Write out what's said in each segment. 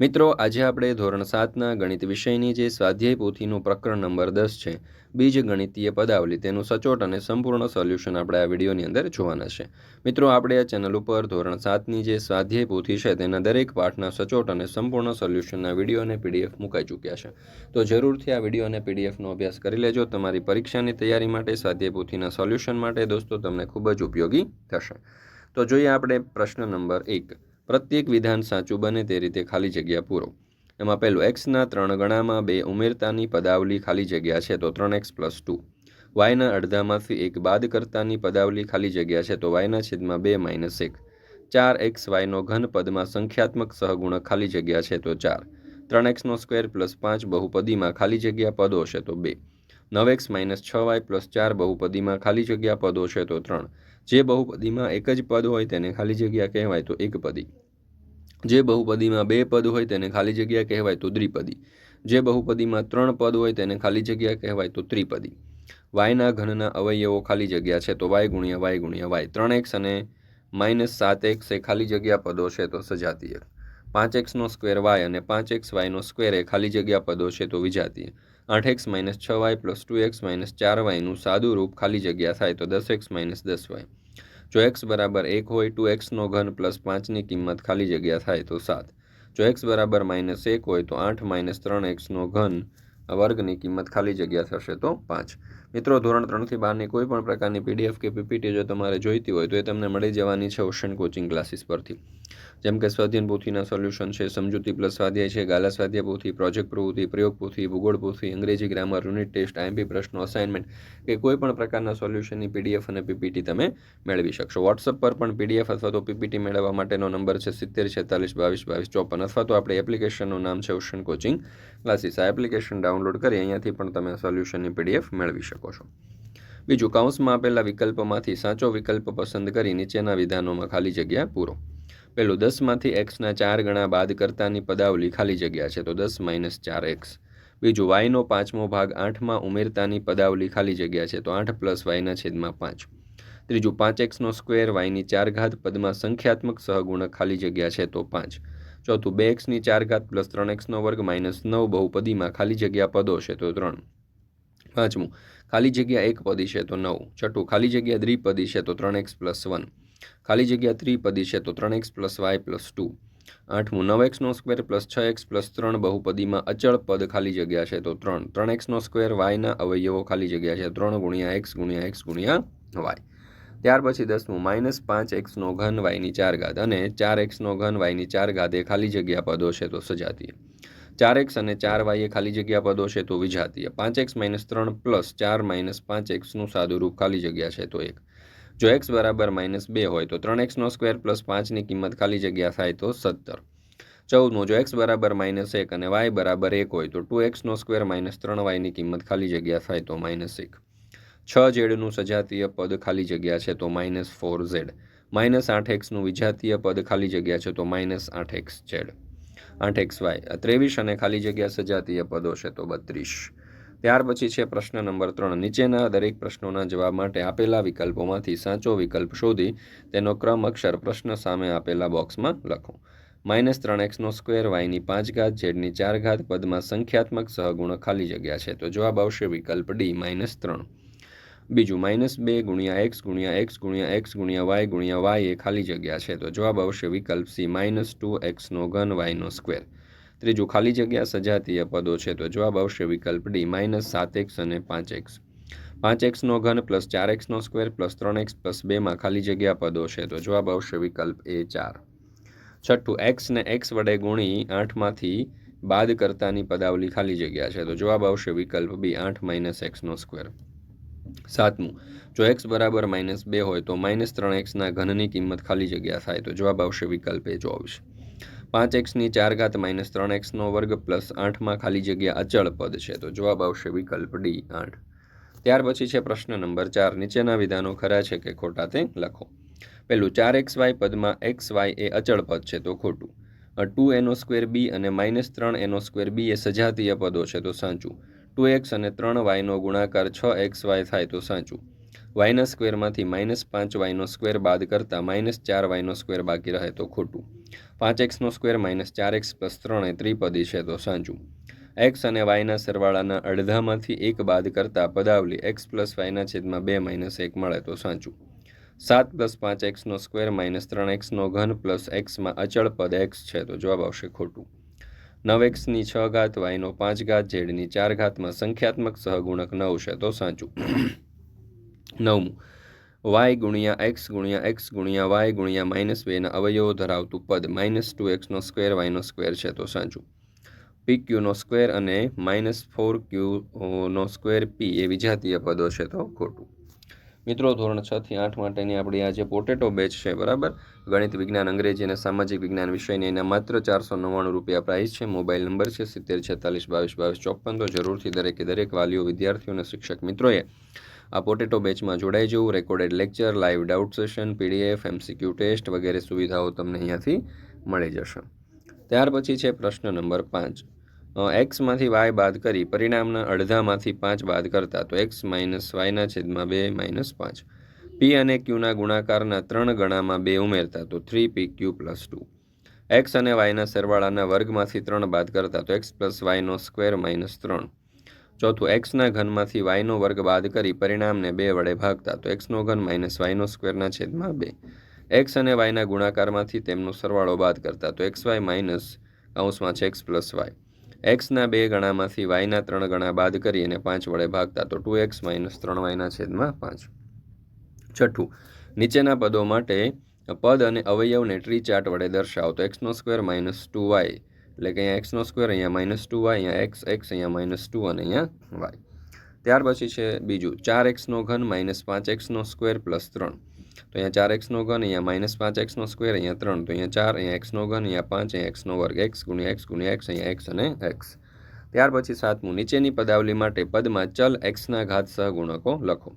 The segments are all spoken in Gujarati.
મિત્રો, આજે આપણે ધોરણ સાતના ગણિત વિષયની જે સ્વાધ્યાય પોથીનું પ્રકરણ નંબર દસ છે, બીજ ગણિતીય પદાવલી, તેનું સચોટ અને સંપૂર્ણ સોલ્યુશન આપણે આ વિડીયોની અંદર જોવાના છે. મિત્રો, આપણે આ ચેનલ ઉપર ધોરણ સાતની જે સ્વાધ્યાય પોથી છે, તેના દરેક પાઠના સચોટ અને સંપૂર્ણ સોલ્યુશનના વીડિયો અને પીડીએફ મુકાઈ ચૂક્યા છે. તો જરૂરથી આ વીડિયો અને પીડીએફનો અભ્યાસ કરી લેજો. તમારી પરીક્ષાની તૈયારી માટે, સ્વાધ્યાય પોથીના સોલ્યુશન માટે દોસ્તો, તમને ખૂબ જ ઉપયોગી થશે. તો જોઈએ આપણે પ્રશ્ન નંબર એક. પ્રત્યેક વિધાન સાચું બને તે રીતે ખાલી જગ્યા પૂરો. એમાં પહેલું એક્સના ત્રણ ગણામાં બે ઉમેરતાની પદાવલી ખાલી જગ્યા છે તો ત્રણ એક્સ પ્લસ ટુ વાયના અડધામાંથી એક બાદ કરતાની પદાવલી ખાલી જગ્યા છે તો વાયના છેદમાં બે માઇનસ એક. ચાર એક્સ વાયનો ઘન પદમાં સંખ્યાત્મક સહગુણક ખાલી જગ્યા છે તો ચાર. ત્રણ એક્સનો સ્ક્વેર પ્લસ પાંચ બહુપદીમાં ખાલી જગ્યા પદો છે તો બે. નવ એક્સ માઇનસ છ વાય પ્લસ ચાર બહુપદીમાં ખાલી જગ્યા પદો છે તો ત્રણ. જે બહુપદીમાં એક જ પદ હોય તેને ખાલી જગ્યા કહેવાય તો એક પદી. જે બહુપદીમાં બે પદ હોય તેને ખાલી જગ્યા કહેવાય તો દ્વિપદી. જે બહુપદીમાં ત્રણ પદ હોય તેને ખાલી જગ્યા કહેવાય તો ત્રિપદી. વાયના ઘનના અવયવો ખાલી જગ્યા છે તો વાય ગુણ્યા વાય ગુણ્યા વાય. ત્રણ એક્સ અને માઇનસ સાત એક્સ એ ખાલી જગ્યા પદો છે તો સજાતીય. પાંચ એક્સનો સ્ક્વેર વાય અને પાંચ એક્સ વાયનો સ્ક્વેર એ ખાલી જગ્યા પદો છે તો વિજાતીય. આઠ એક્સ માઇનસ છ y plus two x minus ચાર વાયનું સાદું રૂપ ખાલી જગ્યા થાય તો દસ એક્સ માઇનસ દસ વાય. જો એક્સ બરાબર એક હોય ટુ એક્સનો ઘન પ્લસ પાંચની કિંમત ખાલી જગ્યા થાય તો સાત. જો એક્સ બરાબર માઇનસ એક હોય તો આઠ માઇનસ ત્રણ એક્સનો ઘન વર્ગની કિંમત ખાલી જગ્યા થશે તો પાંચ. મિત્રો, ધોરણ ત્રણથી બારની કોઈ પણ પ્રકારની પીડીએફ કે પીપીટી જો તમારે જોઈતી હોય તો એ તમને મળી જવાની છે ઓશન કોચિંગ ક્લાસીસ પરથી. જેમ કે સ્વાધ્યન પોથીના સોલ્યુશન છે, સમજૂતી પ્લસ સ્વાધ્યાય છે, ગાલા સ્વાધ્યાય પોથી પ્રોજેક્ટ પ્રવૃત્તિ, પ્રયોગ પોથી, ભૂગોળ પોથી, અંગ્રેજી ગ્રામર યુનિટ ટેસ્ટ આઈએમપી પ્રશ્નો અસાઇનમેન્ટ કે કોઈ પણ પ્રકારના સોલ્યુશનની પીડીએફ અને પીપીટી તમે મેળવી શકશો. વોટ્સઅપ પર પણ પીડીએફ અથવા તો પીપીટી મેળવવા માટેનો નંબર છે સિત્તેર, છેતાલીસ, બાવીસ બાવીસ, ચોપન અથવા તો આપણે એપ્લિકેશનનું નામ છે ઓશન કોચિંગ ક્લાસીસ આ એપ્લિકેશન ડાઉનલોડ કરી અહીંયાથી પણ તમે સોલ્યુશનની પીડીએફ મેળવી શકો. છો. બીજું કૌંસમાં આપેલા વિકલ્પમાંથી સાચો વિકલ્પ પસંદ કરી નીચેના વિધાનોમાં ખાલી જગ્યા પૂરો. પહેલું દસમાંથી એક્સના ચાર ગણા બાદ કરતાની પદાવલી ખાલી જગ્યા છે, તો દસ માઇનસ ચાર એક્સ. બીજું, વાયનો પાંચમો ભાગ આઠમાં ઉમેરતાની પદાવલી ખાલી જગ્યા છે, તો આઠ પ્લસ વાયના છેદમાં પાંચ. ત્રીજું, પાંચ એક્સનો સ્ક્વેર વાયની ચાર ઘાત પદમાં સંખ્યાત્મક સહગુણક ખાલી જગ્યા છે, તો પાંચ. ચોથું, બે એક્સની ચાર ઘાત પ્લસ ત્રણ એક્સનો વર્ગ માઇનસ નવ બહુપદીમાં ખાલી જગ્યા પદો છે, તો ત્રણ. પાંચમું ખાલી જગ્યા એક પદી છે તો નવ. છઠ્ઠું, ખાલી જગ્યા દ્વિપદી છે તો ત્રણ એક્સ પ્લસ વન. ખાલી જગ્યા ત્રિપદી છે તો ત્રણ x plus y plus two. આઠમું, નવ એક્સનો સ્ક્વેર પ્લસ છ એક્સ પ્લસ ત્રણ બહુપદીમાં અચળ પદ ખાલી જગ્યા છે તો ત્રણ. ત્રણ એક્સનો સ્ક્વેર વાયના અવયવો ખાલી જગ્યા છે ત્રણ ગુણ્યા એક્સ ગુણ્યા એક્સ ગુણ્યા વાય. ત્યાર પછી દસમું, માઇનસ પાંચ એક્સનો ઘન વાયની ચાર ઘાત અને ચાર એક્સનો ઘન વાયની ચાર ઘાત એ ખાલી જગ્યા પદો છે તો સજાતીય. ચાર એક્સ અને ચાર વાય એ ખાલી જગ્યા પદો છે તો વિજાતીય. પાંચ એક્સ માઇનસ ત્રણ પ્લસ ચાર માઇનસ પાંચ એક્સનું સાદુરૂપ ખાલી જગ્યા છે તો એક. જો એક્સ બરાબર માઇનસ બે હોય તો ત્રણ એક્સનો સ્ક્વેર પ્લસ પાંચની કિંમત ખાલી જગ્યા થાય તો સત્તર. ચૌદમો, જો એક્સ બરાબર માઇનસ એક અને વાય બરાબર એક હોય તો ટુ એક્સનો સ્ક્વેર માઇનસ ત્રણ વાયની કિંમત ખાલી જગ્યા થાય તો માઇનસ એક. છ ઝેડનું સજાતીય પદ ખાલી જગ્યા છે તો માઇનસ ફોર ઝેડ. માઇનસ આઠ એક્સનું વિજાતીય પદ ખાલી જગ્યા છે તો માઇનસ આઠ એક્સ ઝેડ. આઠ એક્સ વાય. ત્રેવીસ અને ખાલી જગ્યા સજાતીય પદો છે, તો બત્રીસ. ત્યાર પછી છે પ્રશ્ન નંબર ત્રણ. નીચેના દરેક પ્રશ્નોના જવાબ માટે આપેલા વિકલ્પોમાંથી સાચો વિકલ્પ શોધી તેનો ક્રમ અક્ષર પ્રશ્ન સામે આપેલા બોક્સમાં લખો. માઇનસ ત્રણ એક્સનો સ્ક્વેર વાયની પાંચ ઘાત ઝેડની ચાર ઘાત, પદમાં સંખ્યાત્મક સહગુણ ખાલી જગ્યા છે, તો જવાબ આવશે વિકલ્પ ડી, માઇનસ ત્રણ. બીજું માઇનસ બે ગુણ્યા એક્સ ગુણ્યા એક્સ ગુણ્યા એક્સ ગુણ્યા વાય ગુણ્યા વાય એ ખાલી જગ્યા છે. તો જવાબ આવશે વિકલ્પ સી, માઇનસ ટુ એક્સનો ઘન વાયનો સ્ક્વેર. ત્રીજું ખાલી જગ્યા સજાતીય પદો છે, તો જવાબ આવશે વિકલ્પ ડી, માઇનસ સાત એક્સ અને પાંચ એક્સ. પાંચ એક્સનો ઘન પ્લસ ચાર એક્સનો સ્ક્વેર પ્લસ ત્રણ એક્સ પ્લસ બેમાં ખાલી જગ્યા પદો છે, તો જવાબ આવશે વિકલ્પ એ ચાર. છઠ્ઠું એક્સને એક્સ વડે ગુણી આઠમાંથી બાદ કરતાની પદાવલી ખાલી જગ્યા છે, તો જવાબ આવશે વિકલ્પ બી, આઠ માઇનસ એક્સનો સ્ક્વેર. સાતમું. જો એક્સ બરાબર માઇનસ બે હોય તો માઇનસ ત્રણ એક્સના ઘનની કિંમત ખાલી જગ્યા થાય તો જવાબ આવશે વિકલ્પ એ ચોવીસ. પાંચ એક્સની ચાર ઘાત માઇનસ ત્રણ એક્સનો વર્ગ પ્લસ આઠમાં ખાલી જગ્યા અચળ પદ છે તો જવાબ આવશે વિકલ્પ ડી, આઠ. ત્યાર પછી છે પ્રશ્ન નંબર ચાર. નીચેના વિધાનો ખરા છે કે ખોટા તે લખો. પહેલું, ચાર એક્સ વાય પદમાં એક્સ વાય એ અચળ પદ છે તો ખોટું. ટુ એનો સ્ક્વેર બી અને માઇનસ ત્રણ એનો સ્ક્વેર બી એ સજાતીય પદો છે તો સાચું. ટુ એક્સ અને ત્રણ વાયનો ગુણાકાર છ એક્સ વાય થાય તો સાચું. વાયના સ્ક્વેરમાંથી માઇનસ પાંચ વાયનો સ્ક્વેર બાદ કરતાં માઇનસ ચાર વાયનો સ્ક્વેર બાકી રહે તો ખોટું. પાંચ એક્સનો સ્ક્વેર માઇનસ ચાર એક્સ પ્લસ ત્રણ એ ત્રિપદી છે તો સાચું. એક્સ અને વાયના સરવાળાના અડધામાંથી એક બાદ કરતાં પદાવલી એક્સ પ્લસ વાયના છેદમાં બે માઇનસ એક મળે તો સાચું. સાત પ્લસ પાંચ એક્સનો સ્ક્વેર માઇનસ ત્રણ એક્સનો ઘન પ્લસ એક્સમાં અચળ પદ એક્સ છે તો જવાબ આવશે ખોટું. નવ એક્સની છ ઘાત, વાયનો પાંચ ઘાત ઝેડની ચાર ઘાતમાં સંખ્યાત્મક સહગુણક નવ છે. તો સાચું. નવમું. વાય ગુણ્યા એક્સ ગુણ્યા એક્સ ગુણ્યા વાય ગુણ્યા માઇનસ બેના અવયવો ધરાવતું પદ માઇનસ ટુ એક્સનો સ્ક્વેર વાયનો સ્ક્વેર છે. તો સાચું. પી ક્યુનો સ્ક્વેર અને માઇનસ ફોર ક્યુનો સ્ક્વેર પી એ વિજાતીય પદો છે. તો ખોટું. મિત્રો, ધોરણ છ થી આઠ માટેની આપણી આ જે પોટેટો બેચ છે, બરાબર? ગણિત વિજ્ઞાન, અંગ્રેજી અને સામાજિક વિજ્ઞાન વિષયની એના માત્ર ચારસો નવ્વાણું રૂપિયા પ્રાઇસ છે. મોબાઈલ નંબર છે, સિત્તેર, છેતાલીસ, બાવીસ બાવીસ, ચોપન. તો જરૂરથી દરેકે દરેક વાલીઓ, વિદ્યાર્થીઓ અને શિક્ષક મિત્રોએ આ પોટેટો બેચમાં જોડાઈ જવું. Recorded lecture live doubt session PDF MCQ test વગેરે સુવિધાઓ તમને અહીંયાથી મળી જશે. ત્યાર પછી છે પ્રશ્ન નંબર પાંચ. એક્સમાંથી વાય બાદ કરી પરિણામના અડધામાંથી પાંચ બાદ કરતા તો એક્સ માઇનસ વાયના છેદમાં બે માઇનસ પાંચ. પી અને ક્યુના ગુણાકારના ત્રણ ગણામાં બે ઉમેરતા તો three p q plus two x અને વાયના સરવાળાના વર્ગમાંથી ત્રણ બાદ કરતા તો એક્સ પ્લસ વાયનો સ્ક્વેર માઇનસ ત્રણ. ચોથું એક્સના ઘનમાંથી વાયનો વર્ગ બાદ કરી પરિણામને બે વડે ભાગતા તો એક્સનો ઘન માઇનસ વાયનો સ્ક્વેરના છેદમાં બે. એક્સ અને વાયના ગુણાકારમાંથી તેમનો સરવાળો બાદ કરતા તો એક્સ વાય માઇનસ કૌંસમાં છે એક્સ પ્લસ વાય એક્સના બે ગણામાંથી વાયના ત્રણ ગણા બાદ કરી અને પાંચ વડે ભાગતા તો ટુ એક્સ માઇનસ ત્રણ વાયના છેદમાં પાંચ. છઠ્ઠું, નીચેના પદો માટે પદ અને અવયવને ટ્રી ચાર્ટ વડે દર્શાવો તો એક્સનો સ્ક્વેર માઇનસ ટુ વાય. એટલે કે અહીંયા એક્સનો સ્ક્વેર, અહીંયા માઇનસ ટુ વાય, અહીંયા એક્સ એક્સ, અહીંયા માઇનસ ટુ અને અહીંયા વાય. ત્યાર પછી છે બીજું, ચાર એક્સનો ઘન માઇનસ પાંચ એક્સનો સ્ક્વેર પ્લસ ત્રણ. તો અહીંયા ચાર એક્સનો ઘન, અહીંયા માઇનસ પાંચ એક્સનો સ્ક્વેર, અહીંયા ત્રણ, તો અહીંયા ચાર, અહીંયા એક્સનો ઘન, અહીંયા પાંચ, અહીંયા એક્સનો વર્ગ, એક્સ ગુણ્યા એક્સ ગુણ્યા એક્સ, અહીંયા એક્સ અને એક્સ. ત્યાર પછી સાતમું, નીચેની પદાવલી માટે પદમાં ચલ એક્સના ઘાત સહગુણકો લખો.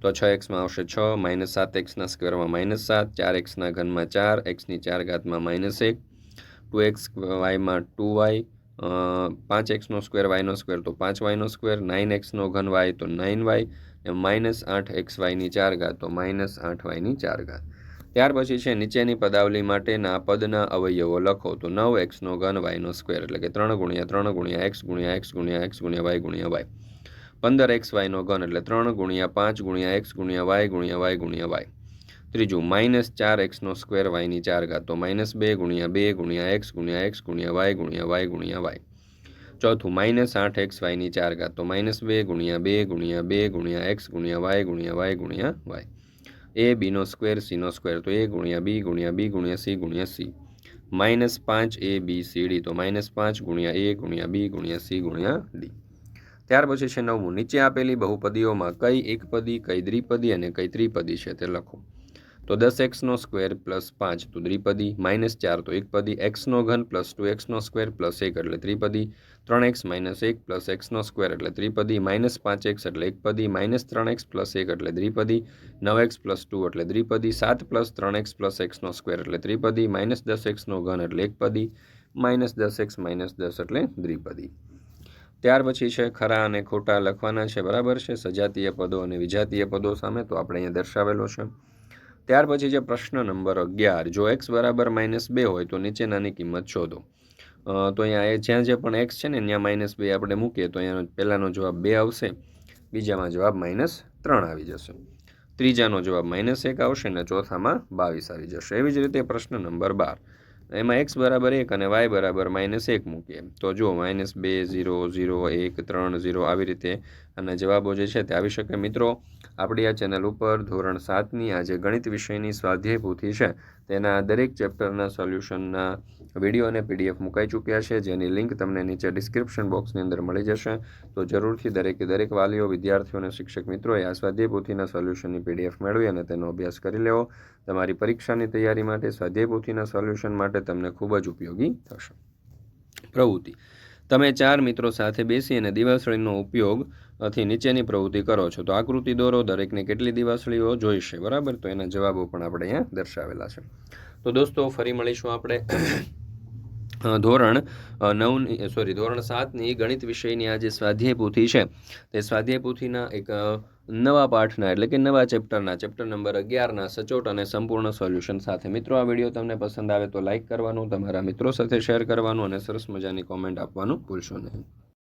તો છ એક્સમાં આવશે છ, માઇનસ સાત એક્સના સ્ક્વેરમાં માઇનસ સાત, ચાર એક્સના ઘનમાં ચાર, એક્સની ચાર ઘાતમાં માઇનસ એક. ટુ એક્સ વાયમાં ટુ વાય પાંચ એક્સનો સ્ક્વેર વાયનો સ્ક્વેર તો પાંચ વાયનો સ્ક્વેર, નાઇન એક્સનો ઘન વાય તો નાઇન વાય માઇનસ આઠ એક્સ વાયની ચાર ઘાત, તો માઇનસ આઠ વાયની ચાર ઘાત. ત્યાર પછી છે નીચેની પદાવલી માટેના પદના અવયવો લખો, તો નવ એક્સનો ઘન વાયનો સ્ક્વેર, એટલે કે ત્રણ ગુણ્યા ત્રણ ગુણ્યા એક્સ ગુણ્યા એક્સ ગુણ્યા એક્સ ગુણ્યા વાય ગુણ્યા વાય. પંદર એક્સ વાયનો ઘન, એટલે ત્રણ ગુણ્યા પાંચ ગુણ્યા એક્સ ગુણ્યા વાય ગુણ્યા વાય ગુણ્યા વાય. ત્રીજું માઇનસ ચાર એક્સનો સ્ક્વેર વાયની ચાર ઘાત, તો માઇનસ બે ગુણ્યા બે ગુણ્યા એક્સ ગુણ્યા એક્સ ગુણ્યા વાય ગુણ્યા વાય ગુણ્યા વાય. ચોથું માઇનસ આઠ એક્સ વાયની ચાર ઘાત તો માઇનસ બે ગુણ્યા બે ગુણ્યા બે ગુણ્યા એક્સ ગુણ્યા વાય ગુણ્યા વાય ગુણ્યા વાય એ બીનો સ્ક્વેર સીનો સ્ક્વેર તો એ ગુણ્યા બી ગુણ્યા બી ગુણ્યા સી ગુણ્યા સી માઇનસ પાંચ એ બી સી ડી તો માઇનસ પાંચ ગુણ્યા એ ગુણ્યા બી ગુણ્યા સી ગુણ્યા ડી ત્યાર પછી છે નવમું. નીચે આપેલી બહુપદીઓમાં કઈ એકપદી કઈ દ્વિપદી અને કઈ ત્રિપદી છે તે લખો. તો દસ એક્સનો સ્ક્વેર પ્લસ પાંચ તો દ્વિપદી, માઇનસ ચાર તો એકપદી એક્સનો ઘન પ્લસ ટુ એક્સનો સ્ક્વેર પ્લસ એક એટલે ત્રિપદી, ત્રણ એક્સ માઇનસ એક પ્લસ એક્સનો સ્ક્વેર એટલે ત્રિપદી, માઇનસ પાંચ એક્સ એટલે એકપદી માઇનસ ત્રણ એક્સ પ્લસ એક એટલે દ્વિપદી, નવ એક્સ પ્લસ ટુ એટલે દ્વિપદી, સાત પ્લસ ત્રણ એક્સ પ્લસ એક્સનો સ્ક્વેર એટલે ત્રિપદી, માઇનસ દસ એક્સનો ઘન એટલે એકપદી માઇનસ દસ એક્સ માઇનસ દસ એટલે દ્વિપદી. ત્યાર પછી છે ખરા અને ખોટા લખવાના છે, બરાબર છે? સજાતીય પદો અને વિજાતીય પદો સામે તો આપણે અહીંયા દર્શાવેલો છે. ત્યાર પછી છે પ્રશ્ન નંબર અગિયાર, જો એક્સ બરાબર માઇનસ બે હોય તો નીચેનાની કિંમત શોધો. તો અહીંયા એ જ્યાં જે પણ એક્સ છે ને, ત્યાં માઇનસ બે આપણે મૂકીએ તો અહીંયાનો પહેલાંનો જવાબ બે આવશે, બીજામાં જવાબ માઇનસ ત્રણ આવી જશે. ત્રીજાનો જવાબ માઇનસ એક આવશે ને ચોથામાં બાવીસ આવી જશે. એવી જ રીતે પ્રશ્ન નંબર બાર. એમાં એક્સ બરાબર એક અને વાય બરાબર માઇનસ એક મૂકીએ. તો જો માઇનસ બે ઝીરો ઝીરો એક, ત્રણ ઝીરો આવી રીતે અને જવાબો જે છે તે આવી શકે. મિત્રો, આપણી આ ચેનલ ઉપર ધોરણ સાતની આ જે ગણિત વિષયની સ્વાધ્યાય પોથી છે, તેના દરેક ચેપ્ટરના સોલ્યુશનના વીડિયો અને પીડીએફ મુકાઈ ચૂક્યા છે. જેની લિંક તમને નીચે ડિસ્ક્રિપ્શન બોક્સની અંદર મળી જશે. તો જરૂરથી દરેકે દરેક વાલીઓ, વિદ્યાર્થીઓ અને શિક્ષક મિત્રોએ આ સ્વાધ્યાય પોથીના સોલ્યુશનની પીડીએફ મેળવી અને તેનો અભ્યાસ કરી લેવો. તમારી પરીક્ષાની તૈયારી માટે સ્વાધ્યાય પોથીના સોલ્યુશન માટે તમને ખૂબ જ ઉપયોગી થશે. પ્રવૃત્તિ. તમે ચાર મિત્રો સાથે બેસી અને દિવાસળીનો ઉપયોગથી નીચેની પ્રવૃત્તિ કરો છો. તો આકૃતિ દોરો, દરેકને કેટલી દિવાસળીઓ જોઈશે? બરાબર? તો એના જવાબો પણ આપણે અહીંયા દર્શાવેલા છે. તો દોસ્તો, ફરી મળીશું આપણે. ધોરણ નવની સોરી, ધોરણ સાતની ગણિત વિષયની આ જે સ્વાધ્યાય પોથી છે. તે સ્વાધ્યાય પોથીના એક નવા પાઠના એટલે કે નવા ચેપ્ટરના, ચેપ્ટર નંબર અગિયારના સચોટ અને સંપૂર્ણ સોલ્યુશન સાથે. મિત્રો, આ વીડિયો તમને પસંદ આવે તો લાઇક કરવાનું, તમારા મિત્રો સાથે શેર કરવાનું અને સરસ મજાની કોમેન્ટ આપવાનું ભૂલશો નહીં.